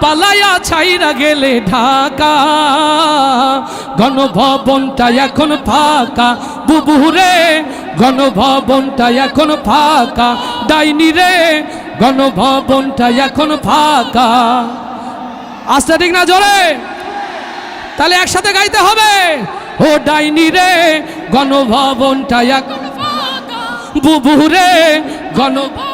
পালাইয়া ছাইরা গেলে ঢাকা। গণভবনটা এখন ফাঁকা। বুবুরে গণভবনটা এখন ফাঁকা। ডাইনি রে, গণভবনটা এখন ফাঁকা। আসতে ঠিক না জোরে? তাহলে একসাথে গাইতে হবে। ও ডাইনি রে, গণভবনটা এক বুবুরে গণভবন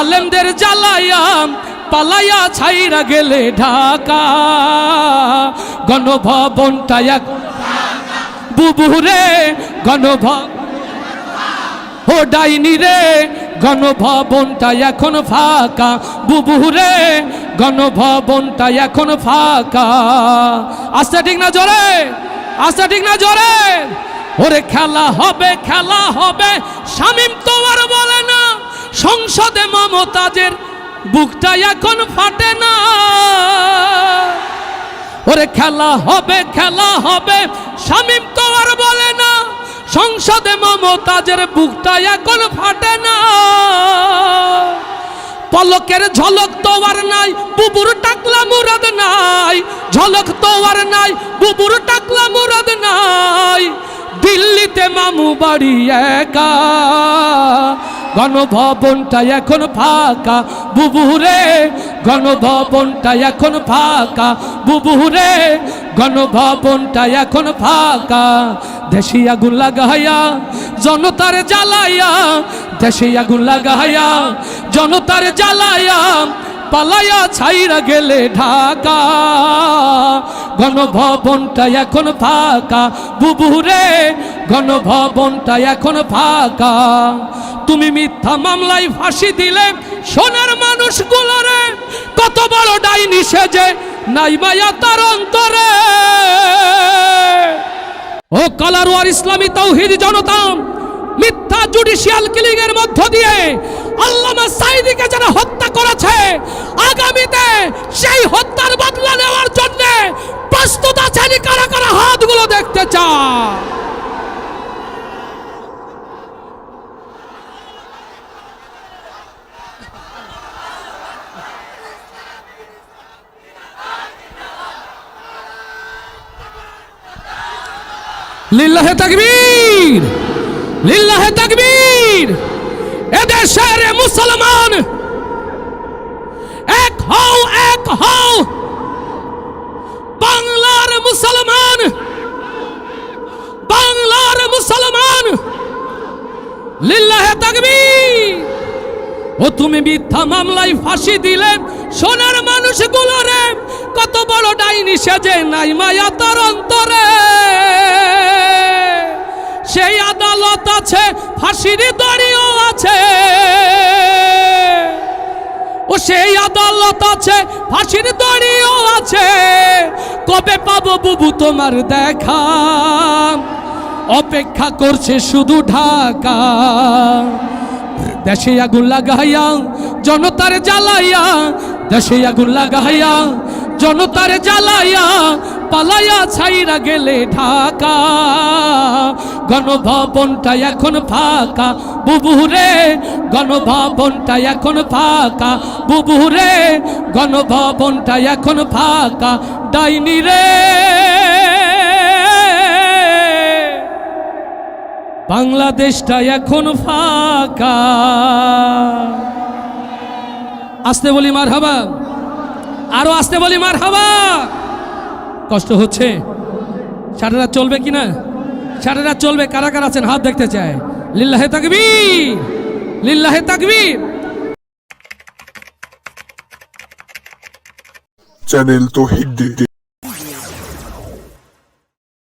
আলেমদের জ্বালাইয়া, পালাইয়া ছাইরা গেলে ঢাকা। গণভবনটা এখন বুবুরে, গণভব ও ডাইনি রে, গণভবনটা এখন ফাঁকা। বুবুরে, গণভবনটা এখন ফাঁকা। আস্তে ঠিক না জোরে? আস্তে ঠিক না জোরে? ওরে খেলা হবে খেলা হবে, শামিম তো মমতাজের বুকটা এখন ফাটে না। ওরে খেলা হবে খেলা হবে, শামিম তো আর বলে না। সংসদে মমতাজের বুকটা এখন ফাটে না। পলকের ঝলক তো আর নাই, বুবুর টাকলা মুরাদ নাই। ঝলক তো আর নাই, বুবুর টাকলা মুরাদ নাই। দিল্লিতে মামু বাড়ি একা। গণভবনটা এখন ফাঁকা বুবুরে গণভবনটা এখন ফাঁকা বুবুরে গণভবনটা এখন ফাঁকা। দেশি আগুন লাগাইয়া, জনতার জ্বালাইয়া, দেশি আগুন লাগাইয়া, জনতার জ্বালাইয়া পালাইয়া ছাইরা গেলে ঢাকা। গণভবনটা এখন ফাঁকা। বুবুরে গণভবনটা এখন ফাঁকা। তুমি মিথ্যা মামলায় ফাঁসি দিলে, সোনার মানুষগুলোরে কত বড় ডাইনি সেজে, নাই মায়া তার অন্তরে। ও কালারওয়ার ইসলামী তৌহিদ জনতা, মিথ্যা জুডিশিয়াল কিলিং এর মধ্য দিয়ে আল্লামা সাইদিকে যারা হত্যা করেছে, আগামীতে সেই হত্যার বদলা নেওয়ার জন্য প্রস্তুত আছেন কারা কারা? হাতগুলো দেখতে চায় লিল্লাহে তাকবীর! লিল্লাহে তাকবীর! এদেশের মুসলমান। এক হও এক হও। বাংলার মুসলমান। বাংলার মুসলমান। লিল্লাহে ও তুমি মিথ্যা মামলায় ফাঁসি দিলে সোনার মানুষগুলোরে কত বড় ডাইনি সেজে নাই মায়া তার অন্তরে। সেই আদালত আছে ফাঁসির দড়িও আছে। ও সেই আদালত আছে, ফাঁসির দড়িও আছে। কবে পাবো বুবু তোমার দেখা? অপেক্ষা করছে শুধু ঢাকা। দেশে আগুন লাগাইয়া, জনতার জ্বালাইয়া, দেশে আগুন লাগাইয়া, জনতার জ্বালাইয়া পালাইয়া ছাইরা গেলে ঢাকা। গণভবনটা এখন ফাঁকা। বুবুরে, গণভবনটা এখন ফাঁকা। বুবুরে, গণভবনটা এখন ফাঁকা। ডাইনি রে। বাংলাদেশটা এখন ফাঁকা। আসতে বলি মার হাবা আরও আসতে বলি মার হাবা কষ্ট হচ্ছে? সারা রাত চলবে কি না সারা রাত চলবে? কারা কারা আছেন? হাত দেখতে চায় লিল্লাহে তাকবীর! লিল্লাহে তাকবি চ্যানেল তৌহিদ